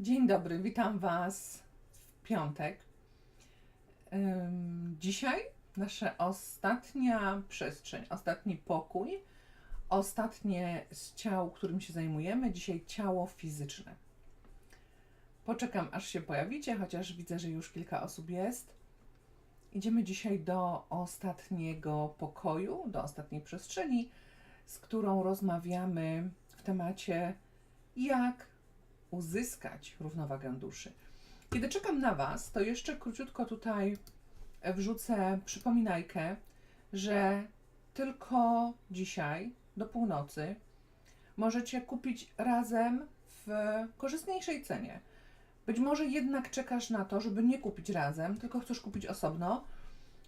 Dzień dobry, witam Was w piątek. Dzisiaj nasza ostatnia przestrzeń, ostatni pokój, ostatnie z ciał, którym się zajmujemy. Dzisiaj ciało fizyczne. Poczekam, aż się pojawicie, chociaż widzę, że już kilka osób jest. Idziemy dzisiaj do ostatniego pokoju, do ostatniej przestrzeni, z którą rozmawiamy w temacie, jak uzyskać równowagę duszy. Kiedy czekam na Was, to jeszcze króciutko tutaj wrzucę przypominajkę, że tylko dzisiaj do północy możecie kupić razem w korzystniejszej cenie. Być może jednak czekasz na to, żeby nie kupić razem, tylko chcesz kupić osobno,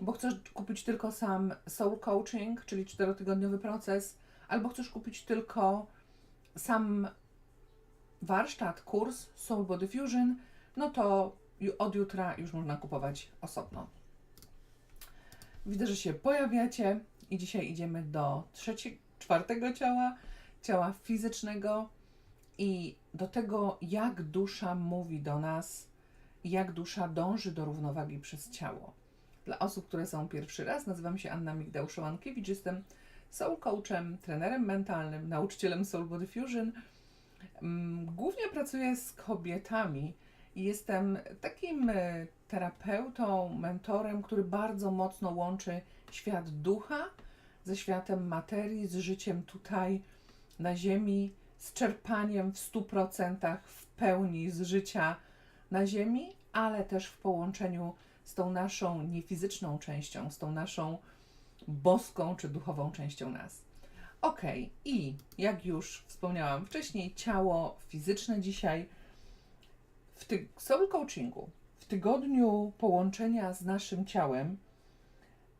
bo chcesz kupić tylko sam soul coaching, czyli czterotygodniowy proces, albo chcesz kupić tylko sam warsztat, kurs Soul Body Fusion, no to od jutra już można kupować osobno. Widzę, że się pojawiacie i dzisiaj idziemy do trzeciego, czwartego ciała, ciała fizycznego i do tego, jak dusza mówi do nas jak dusza dąży do równowagi przez ciało. Dla osób, które są pierwszy raz, nazywam się Anna Migdał-Szołankiewicz, jestem soul coachem, trenerem mentalnym, nauczycielem Soul Body Fusion. Mm, Głównie pracuję z kobietami i jestem takim e, terapeutą, mentorem, który bardzo mocno łączy świat ducha ze światem materii, z życiem tutaj na Ziemi, z czerpaniem w 100% w pełni z życia na Ziemi, ale też w połączeniu z tą naszą niefizyczną częścią, z tą naszą boską czy duchową częścią nas. Ok, i jak już wspomniałam wcześniej, ciało fizyczne dzisiaj w ty- soul coachingu, w tygodniu połączenia z naszym ciałem,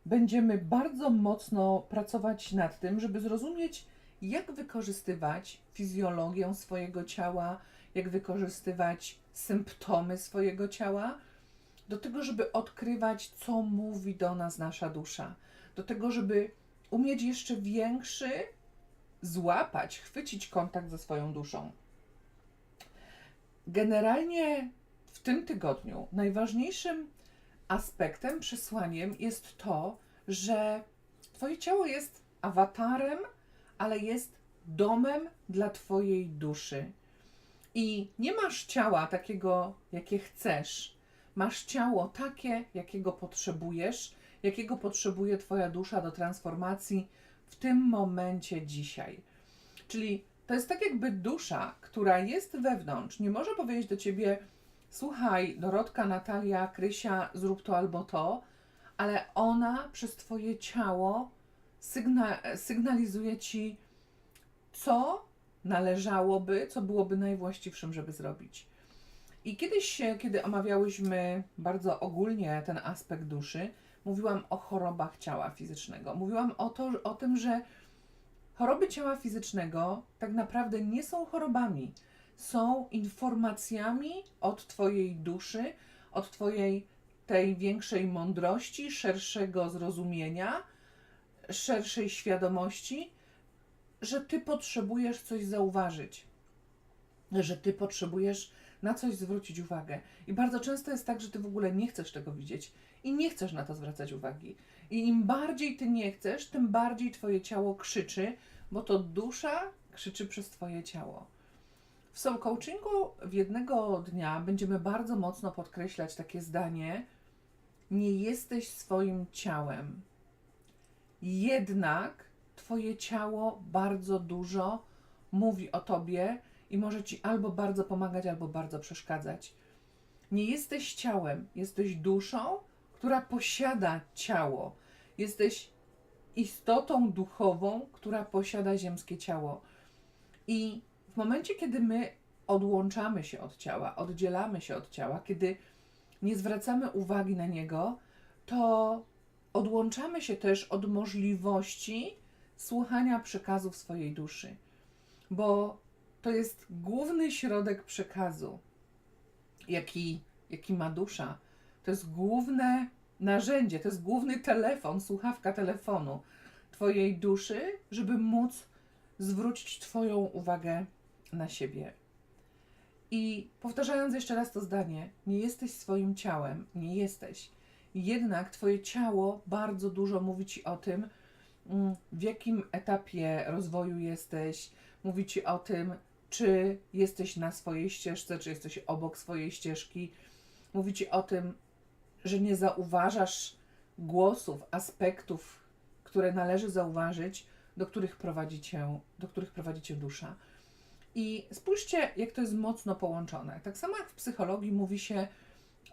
będziemy bardzo mocno pracować nad tym, żeby zrozumieć, jak wykorzystywać fizjologię swojego ciała, jak wykorzystywać symptomy swojego ciała, do tego, żeby odkrywać, co mówi do nas nasza dusza, do tego, żeby umieć jeszcze większy złapać, chwycić kontakt ze swoją duszą. Generalnie w tym tygodniu najważniejszym aspektem, przesłaniem jest to, że Twoje ciało jest awatarem, ale jest domem dla Twojej duszy. I nie masz ciała takiego, jakie chcesz. Masz ciało takie, jakiego potrzebujesz, jakiego potrzebuje Twoja dusza do transformacji w tym momencie dzisiaj. Czyli to jest tak jakby dusza, która jest wewnątrz, nie może powiedzieć do ciebie: Słuchaj, Dorotka, Natalia, Krysia, zrób to albo to, ale ona przez Twoje ciało sygna- sygnalizuje ci, co należałoby, co byłoby najwłaściwszym, żeby zrobić. I kiedyś, kiedy omawiałyśmy bardzo ogólnie ten aspekt duszy, mówiłam o chorobach ciała fizycznego. Mówiłam o, to, o tym, że choroby ciała fizycznego tak naprawdę nie są chorobami. Są informacjami od Twojej duszy, od Twojej tej większej mądrości, szerszego zrozumienia, szerszej świadomości, że Ty potrzebujesz coś zauważyć, że Ty potrzebujesz na coś zwrócić uwagę. I bardzo często jest tak, że Ty w ogóle nie chcesz tego widzieć i nie chcesz na to zwracać uwagi. I im bardziej Ty nie chcesz, tym bardziej Twoje ciało krzyczy, bo to dusza krzyczy przez Twoje ciało. W soul coachingu w jednego dnia będziemy bardzo mocno podkreślać takie zdanie: Nie jesteś swoim ciałem. Jednak Twoje ciało bardzo dużo mówi o Tobie i może Ci albo bardzo pomagać, albo bardzo przeszkadzać. Nie jesteś ciałem, jesteś duszą, która posiada ciało. Jesteś istotą duchową, która posiada ziemskie ciało. I w momencie, kiedy my odłączamy się od ciała, oddzielamy się od ciała, kiedy nie zwracamy uwagi na niego, to odłączamy się też od możliwości słuchania przekazów swojej duszy, bo to jest główny środek przekazu, jaki, jaki ma dusza. To jest główne narzędzie, to jest główny telefon, słuchawka telefonu Twojej duszy, żeby móc zwrócić Twoją uwagę na siebie. I powtarzając jeszcze raz to zdanie, nie jesteś swoim ciałem, nie jesteś. Jednak Twoje ciało bardzo dużo mówi Ci o tym, mm, w jakim etapie rozwoju jesteś, mówi Ci o tym, czy jesteś na swojej ścieżce, czy jesteś obok swojej ścieżki. Mówi Ci o tym, że nie zauważasz głosów, aspektów, które należy zauważyć, do których prowadzi cię, do których prowadzi cię dusza. I spójrzcie, jak to jest mocno połączone. Tak samo jak w psychologii mówi się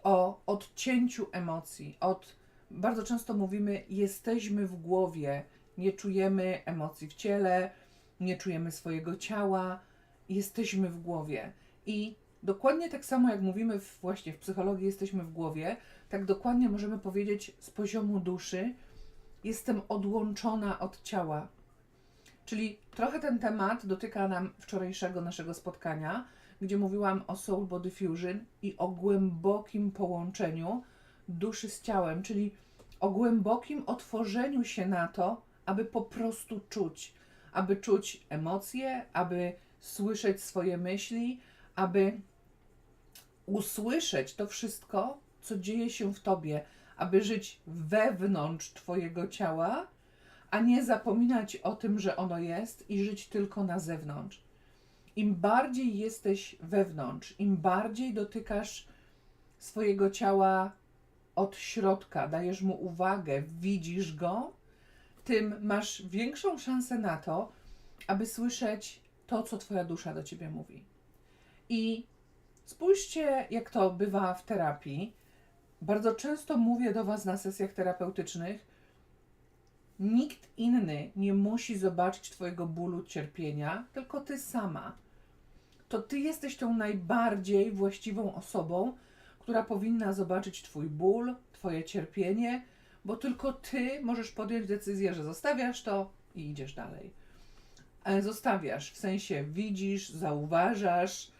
o odcięciu emocji. Od, bardzo często mówimy, jesteśmy w głowie, nie czujemy emocji w ciele, nie czujemy swojego ciała, jesteśmy w głowie. I dokładnie tak samo jak mówimy w, właśnie w psychologii, jesteśmy w głowie, tak dokładnie możemy powiedzieć z poziomu duszy, jestem odłączona od ciała. Czyli trochę ten temat dotyka nam wczorajszego naszego spotkania, gdzie mówiłam o Soul Body Fusion i o głębokim połączeniu duszy z ciałem, czyli o głębokim otworzeniu się na to, aby po prostu czuć, aby czuć emocje, aby słyszeć swoje myśli, aby usłyszeć to wszystko, co dzieje się w tobie, aby żyć wewnątrz Twojego ciała, a nie zapominać o tym, że ono jest i żyć tylko na zewnątrz. Im bardziej jesteś wewnątrz, im bardziej dotykasz swojego ciała od środka, dajesz mu uwagę, widzisz go, tym masz większą szansę na to, aby słyszeć to, co Twoja dusza do Ciebie mówi. I spójrzcie, jak to bywa w terapii. Bardzo często mówię do Was na sesjach terapeutycznych, nikt inny nie musi zobaczyć Twojego bólu, cierpienia, tylko Ty sama. To Ty jesteś tą najbardziej właściwą osobą, która powinna zobaczyć Twój ból, Twoje cierpienie, bo tylko Ty możesz podjąć decyzję, że zostawiasz to i idziesz dalej. E, Zostawiasz, w sensie widzisz, zauważasz,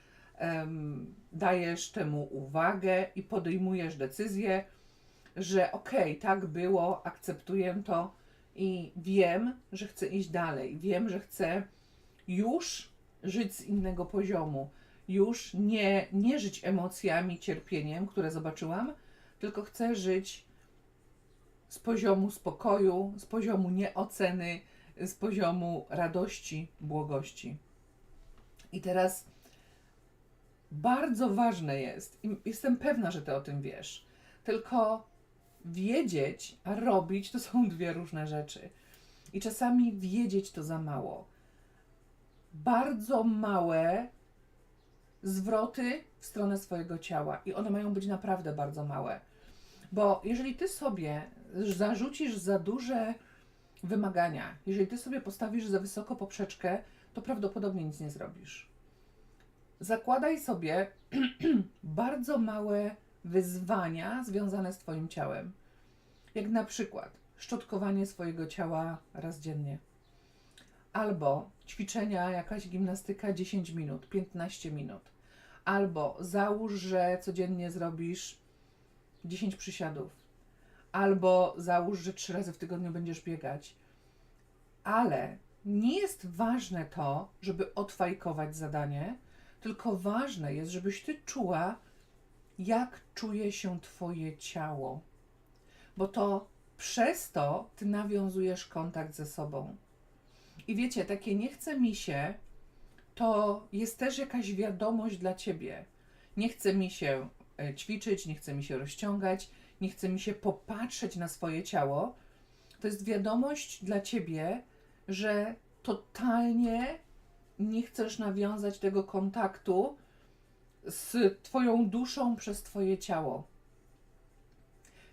dajesz temu uwagę i podejmujesz decyzję, że okej, tak było, akceptuję to i wiem, że chcę iść dalej. Wiem, że chcę już żyć z innego poziomu. Już nie, nie żyć emocjami, cierpieniem, które zobaczyłam, tylko chcę żyć z poziomu spokoju, z poziomu nieoceny, z poziomu radości, błogości. I teraz bardzo ważne jest, i jestem pewna, że ty o tym wiesz, tylko wiedzieć, a robić to są dwie różne rzeczy. I czasami wiedzieć to za mało. Bardzo małe zwroty w stronę swojego ciała, i one mają być naprawdę bardzo małe. Bo jeżeli ty sobie zarzucisz za duże wymagania, jeżeli ty sobie postawisz za wysoko poprzeczkę, to prawdopodobnie nic nie zrobisz. Zakładaj sobie bardzo małe wyzwania związane z Twoim ciałem. Jak na przykład szczotkowanie swojego ciała raz dziennie. Albo ćwiczenia, jakaś gimnastyka 10 minut, 15 minut. Albo załóż, że codziennie zrobisz 10 przysiadów. Albo załóż, że 3 razy w tygodniu będziesz biegać. Ale nie jest ważne to, żeby odfajkować zadanie, tylko ważne jest, żebyś ty czuła, jak czuje się Twoje ciało, bo to przez to Ty nawiązujesz kontakt ze sobą. I wiecie, takie nie chce mi się, to jest też jakaś wiadomość dla Ciebie. Nie chce mi się e, ćwiczyć, nie chce mi się rozciągać, nie chce mi się popatrzeć na swoje ciało. To jest wiadomość dla Ciebie, że totalnie nie chcesz nawiązać tego kontaktu z Twoją duszą przez Twoje ciało.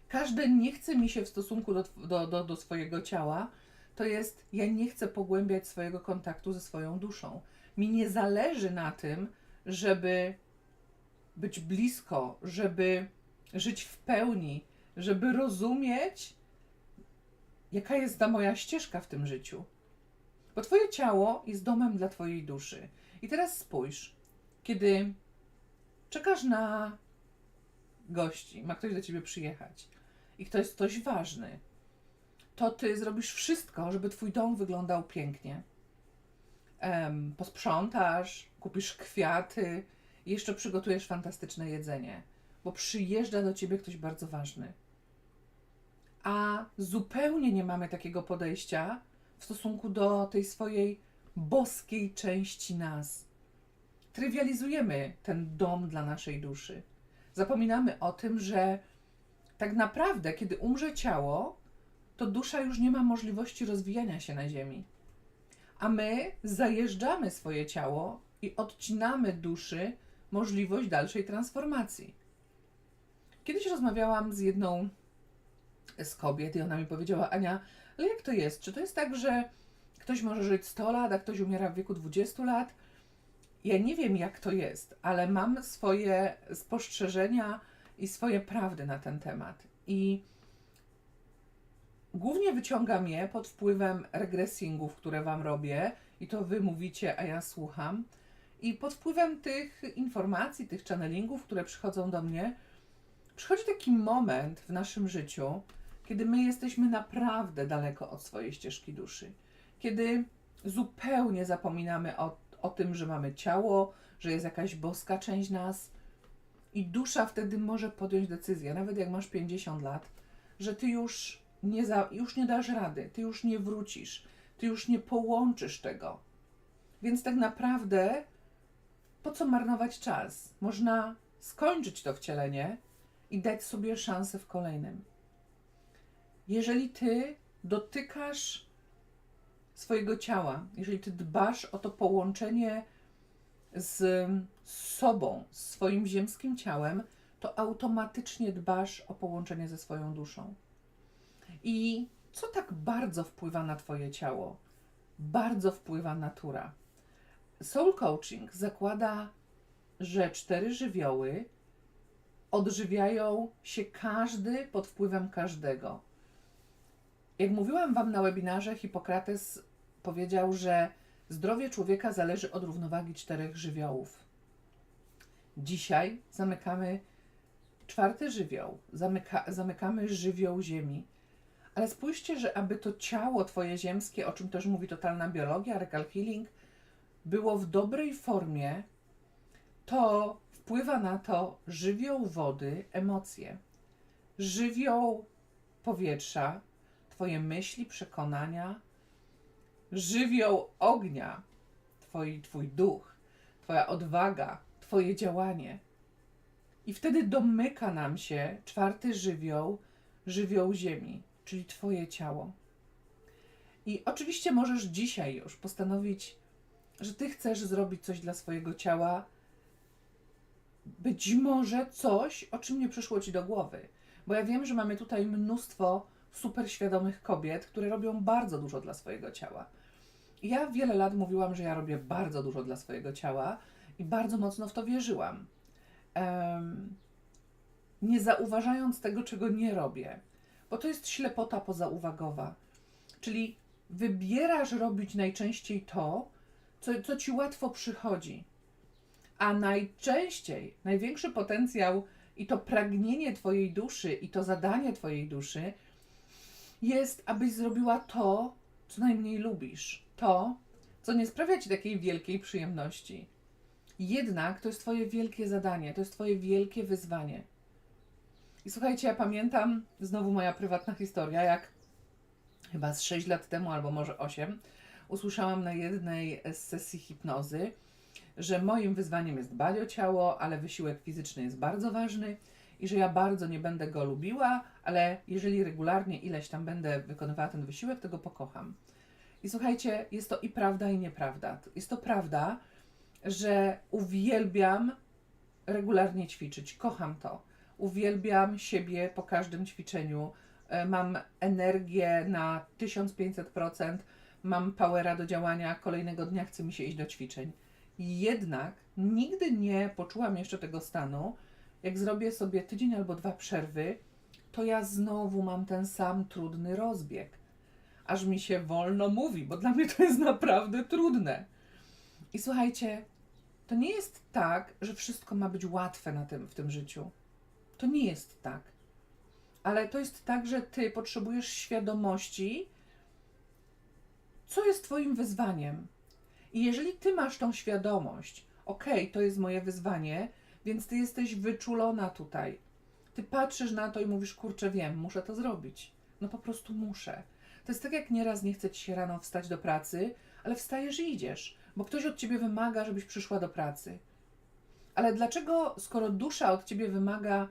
Każde nie chce mi się w stosunku do, do, do, do swojego ciała, to jest ja nie chcę pogłębiać swojego kontaktu ze swoją duszą. Mi nie zależy na tym, żeby być blisko, żeby żyć w pełni, żeby rozumieć, jaka jest ta moja ścieżka w tym życiu. Bo Twoje ciało jest domem dla Twojej duszy. I teraz spójrz, kiedy czekasz na gości, ma ktoś do Ciebie przyjechać i ktoś jest ktoś ważny, to Ty zrobisz wszystko, żeby Twój dom wyglądał pięknie. Em, posprzątasz, kupisz kwiaty i jeszcze przygotujesz fantastyczne jedzenie, bo przyjeżdża do ciebie ktoś bardzo ważny. A zupełnie nie mamy takiego podejścia w stosunku do tej swojej boskiej części nas. Trywializujemy ten dom dla naszej duszy. Zapominamy o tym, że tak naprawdę, kiedy umrze ciało, to dusza już nie ma możliwości rozwijania się na ziemi. A my zajeżdżamy swoje ciało i odcinamy duszy możliwość dalszej transformacji. Kiedyś rozmawiałam z jedną z kobiet i ona mi powiedziała: Ania, ale jak to jest? Czy to jest tak, że ktoś może żyć 100 lat, a ktoś umiera w wieku 20 lat? Ja nie wiem, jak to jest, ale mam swoje spostrzeżenia i swoje prawdy na ten temat. I głównie wyciągam je pod wpływem regresingów, które Wam robię, i to Wy mówicie, a ja słucham. I pod wpływem tych informacji, tych channelingów, które przychodzą do mnie, przychodzi taki moment w naszym życiu, kiedy my jesteśmy naprawdę daleko od swojej ścieżki duszy. Kiedy zupełnie zapominamy o, o tym, że mamy ciało, że jest jakaś boska część nas, i dusza wtedy może podjąć decyzję, nawet jak masz 50 lat, że ty już nie, za, już nie dasz rady, ty już nie wrócisz, ty już nie połączysz tego. Więc tak naprawdę po co marnować czas? Można skończyć to wcielenie i dać sobie szansę w kolejnym. Jeżeli ty dotykasz swojego ciała, jeżeli ty dbasz o to połączenie z sobą, z swoim ziemskim ciałem, to automatycznie dbasz o połączenie ze swoją duszą. I co tak bardzo wpływa na Twoje ciało? Bardzo wpływa natura. Soul Coaching zakłada, że cztery żywioły odżywiają się każdy pod wpływem każdego. Jak mówiłam Wam na webinarze, Hipokrates powiedział, że zdrowie człowieka zależy od równowagi czterech żywiołów. Dzisiaj zamykamy czwarty żywioł, zamyka, zamykamy żywioł Ziemi. Ale spójrzcie, że aby to ciało Twoje ziemskie, o czym też mówi totalna biologia, Rekal Healing, było w dobrej formie, to wpływa na to żywioł wody, emocje, żywioł powietrza, Twoje myśli, przekonania, żywioł ognia, twoi, Twój duch, Twoja odwaga, Twoje działanie. I wtedy domyka nam się czwarty żywioł, żywioł ziemi, czyli Twoje ciało. I oczywiście możesz dzisiaj już postanowić, że Ty chcesz zrobić coś dla swojego ciała, być może coś, o czym nie przyszło Ci do głowy. Bo ja wiem, że mamy tutaj mnóstwo super świadomych kobiet, które robią bardzo dużo dla swojego ciała. Ja wiele lat mówiłam, że ja robię bardzo dużo dla swojego ciała i bardzo mocno w to wierzyłam. Um, nie zauważając tego, czego nie robię, bo to jest ślepota pozauwagowa. Czyli wybierasz robić najczęściej to, co, co ci łatwo przychodzi. A najczęściej największy potencjał i to pragnienie Twojej duszy, i to zadanie Twojej duszy jest, abyś zrobiła to, co najmniej lubisz. To, co nie sprawia Ci takiej wielkiej przyjemności. Jednak to jest Twoje wielkie zadanie, to jest Twoje wielkie wyzwanie. I słuchajcie, ja pamiętam, znowu moja prywatna historia, jak chyba z 6 lat temu, albo może 8, usłyszałam na jednej z sesji hipnozy, że moim wyzwaniem jest dbać o ciało, ale wysiłek fizyczny jest bardzo ważny i że ja bardzo nie będę go lubiła, ale jeżeli regularnie ileś tam będę wykonywała ten wysiłek, to go pokocham. I słuchajcie, jest to i prawda, i nieprawda. Jest to prawda, że uwielbiam regularnie ćwiczyć, kocham to. Uwielbiam siebie po każdym ćwiczeniu. E, Mam energię na 1500%, mam powera do działania, kolejnego dnia chce mi się iść do ćwiczeń. Jednak nigdy nie poczułam jeszcze tego stanu, jak zrobię sobie tydzień albo dwa przerwy, to ja znowu mam ten sam trudny rozbieg. Aż mi się wolno mówi, bo dla mnie to jest naprawdę trudne. I słuchajcie, to nie jest tak, że wszystko ma być łatwe na tym, w tym życiu. To nie jest tak. Ale to jest tak, że ty potrzebujesz świadomości, co jest Twoim wyzwaniem. I jeżeli ty masz tą świadomość, okej, to jest moje wyzwanie, więc ty jesteś wyczulona tutaj. Ty patrzysz na to i mówisz, kurczę, wiem, muszę to zrobić. No po prostu muszę. To jest tak, jak nieraz nie chce ci się rano wstać do pracy, ale wstajesz i idziesz, bo ktoś od ciebie wymaga, żebyś przyszła do pracy. Ale dlaczego, skoro dusza od ciebie wymaga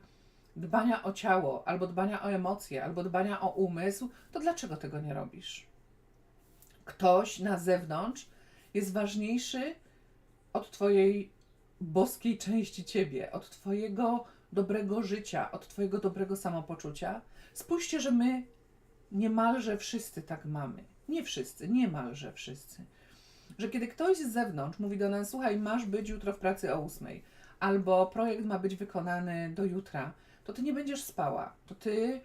dbania o ciało, albo dbania o emocje, albo dbania o umysł, to dlaczego tego nie robisz? Ktoś na zewnątrz jest ważniejszy od Twojej boskiej części Ciebie, od Twojego dobrego życia, od Twojego dobrego samopoczucia. Spójrzcie, że my niemalże wszyscy tak mamy. Nie wszyscy, niemalże wszyscy. Że kiedy ktoś z zewnątrz mówi do nas, słuchaj, masz być jutro w pracy o ósmej, albo projekt ma być wykonany do jutra, to ty nie będziesz spała. To ty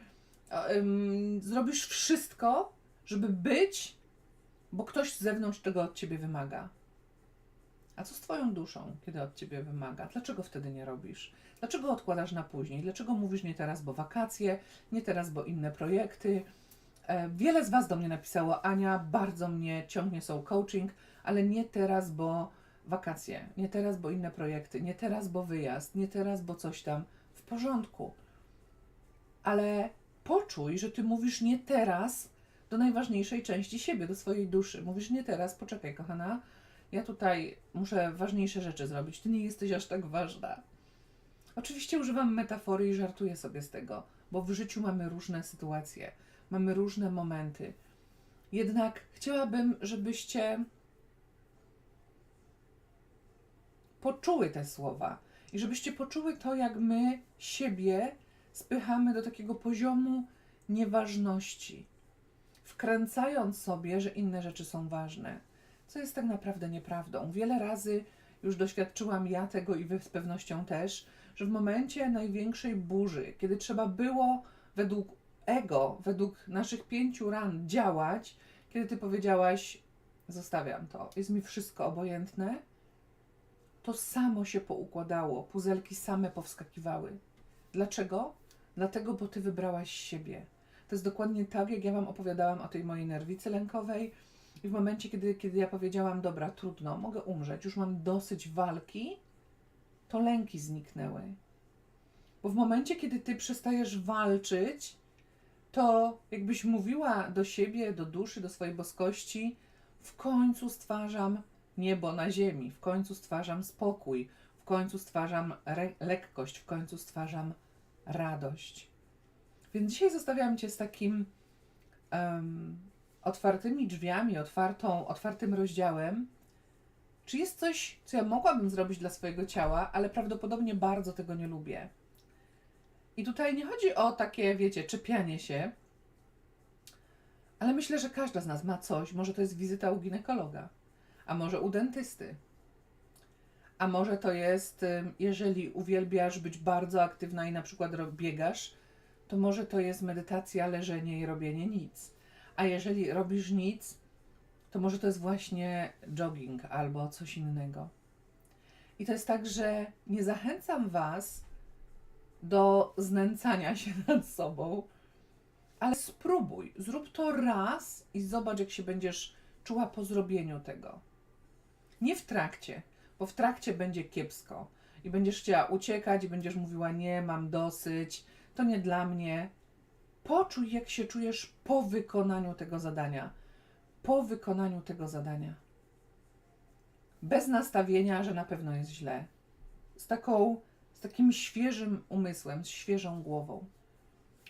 em, zrobisz wszystko, żeby być, bo ktoś z zewnątrz tego od ciebie wymaga. A co z twoją duszą, kiedy od ciebie wymaga? Dlaczego wtedy nie robisz? Dlaczego odkładasz na później? Dlaczego mówisz nie teraz, bo wakacje, nie teraz, bo inne projekty? E, Wiele z Was do mnie napisało, Ania, bardzo mnie ciągnie soul coaching, ale nie teraz, bo wakacje, nie teraz, bo inne projekty, nie teraz, bo wyjazd, nie teraz, bo coś tam. W porządku. Ale poczuj, że Ty mówisz nie teraz do najważniejszej części siebie, do swojej duszy. Mówisz nie teraz, poczekaj, kochana, ja tutaj muszę ważniejsze rzeczy zrobić. Ty nie jesteś aż tak ważna. Oczywiście używam metafory i żartuję sobie z tego, bo w życiu mamy różne sytuacje, mamy różne momenty. Jednak chciałabym, żebyście poczuły te słowa i żebyście poczuły to, jak my siebie spychamy do takiego poziomu nieważności, wkręcając sobie, że inne rzeczy są ważne, co jest tak naprawdę nieprawdą. Wiele razy już doświadczyłam ja tego i wy z pewnością też, że w momencie największej burzy, kiedy trzeba było według ego, według naszych pięciu ran działać, kiedy ty powiedziałaś, zostawiam to, jest mi wszystko obojętne, to samo się poukładało, puzelki same powskakiwały. Dlaczego? Dlatego, bo ty wybrałaś siebie. To jest dokładnie tak, jak ja wam opowiadałam o tej mojej nerwicy lękowej. I w momencie, kiedy, kiedy ja powiedziałam, dobra, trudno, mogę umrzeć, już mam dosyć walki, to lęki zniknęły. Bo w momencie, kiedy ty przestajesz walczyć, to jakbyś mówiła do siebie, do duszy, do swojej boskości, w końcu stwarzam niebo na ziemi, w końcu stwarzam spokój, w końcu stwarzam lekkość, w końcu stwarzam radość. Więc dzisiaj zostawiam Cię z takim em, otwartymi drzwiami, otwartą, otwartym rozdziałem. Czy jest coś, co ja mogłabym zrobić dla swojego ciała, ale prawdopodobnie bardzo tego nie lubię. I tutaj nie chodzi o takie, wiecie, czepianie się, ale myślę, że każda z nas ma coś. Może to jest wizyta u ginekologa, a może u dentysty. A może to jest, jeżeli uwielbiasz być bardzo aktywna i na przykład biegasz, to może to jest medytacja, leżenie i robienie nic. A jeżeli robisz nic, to może to jest właśnie jogging albo coś innego. I to jest tak, że nie zachęcam Was do znęcania się nad sobą, ale spróbuj, zrób to raz i zobacz, jak się będziesz czuła po zrobieniu tego. Nie w trakcie, bo w trakcie będzie kiepsko i będziesz chciała uciekać i będziesz mówiła: Nie, mam dosyć, to nie dla mnie. Poczuj, jak się czujesz po wykonaniu tego zadania. Po wykonaniu tego zadania. Bez nastawienia, że na pewno jest źle. Z taką, z takim świeżym umysłem, z świeżą głową.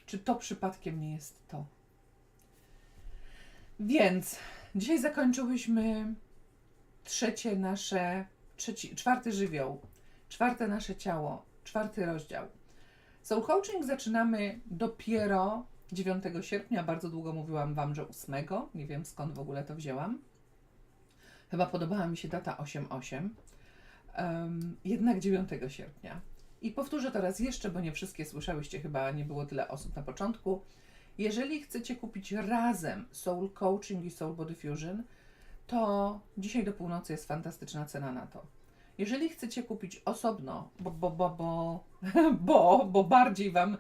Czy to przypadkiem nie jest to? Więc dzisiaj zakończyłyśmy trzecie nasze, trzeci, czwarty żywioł, czwarte nasze ciało, czwarty rozdział. Soul Coaching zaczynamy dopiero 9 sierpnia. Bardzo długo mówiłam Wam, że 8. Nie wiem skąd w ogóle to wzięłam. Chyba podobała mi się data 8-8. Um, jednak 9 sierpnia. I powtórzę to raz jeszcze, bo nie wszystkie słyszałyście, chyba nie było tyle osób na początku. Jeżeli chcecie kupić razem Soul Coaching i Soul Body Fusion, to dzisiaj do północy jest fantastyczna cena na to. Jeżeli chcecie kupić osobno, bo, bo, bo, bo, bo, bo bardziej Wam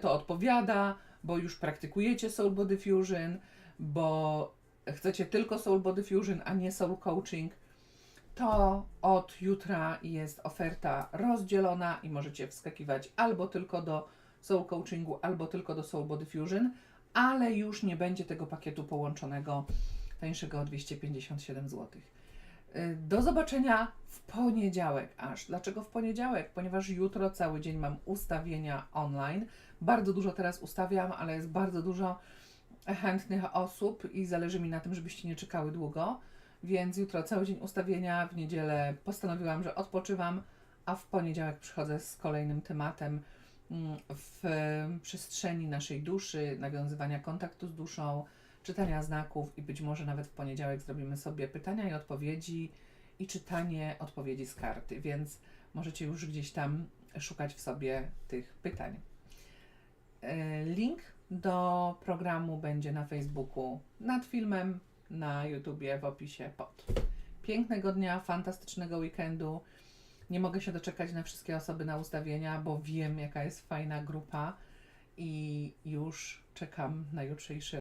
to odpowiada, bo już praktykujecie Soul Body Fusion, bo chcecie tylko Soul Body Fusion, a nie Soul Coaching, to Od jutra jest oferta rozdzielona i możecie wskakiwać albo tylko do Soul Coachingu, albo tylko do Soul Body Fusion, ale już nie będzie tego pakietu połączonego tańszego o 257 zł. Y, Do zobaczenia w poniedziałek aż. Dlaczego w poniedziałek? Ponieważ jutro cały dzień mam ustawienia online. Bardzo dużo teraz ustawiam, ale jest bardzo dużo chętnych osób i zależy mi na tym, żebyście nie czekały długo. Więc jutro cały dzień ustawienia, w niedzielę postanowiłam, że odpoczywam, a w poniedziałek przychodzę z kolejnym tematem mm, w przestrzeni naszej duszy, nawiązywania kontaktu z duszą, czytania znaków i być może nawet w poniedziałek zrobimy sobie pytania i odpowiedzi i czytanie odpowiedzi z karty, więc możecie już gdzieś tam szukać w sobie tych pytań. E, Link do programu będzie na Facebooku nad filmem, na YouTubie w opisie pod. Pięknego dnia, fantastycznego weekendu. Nie mogę się doczekać na wszystkie osoby na ustawienia, bo wiem, jaka jest fajna grupa i już czekam na jutrzejszy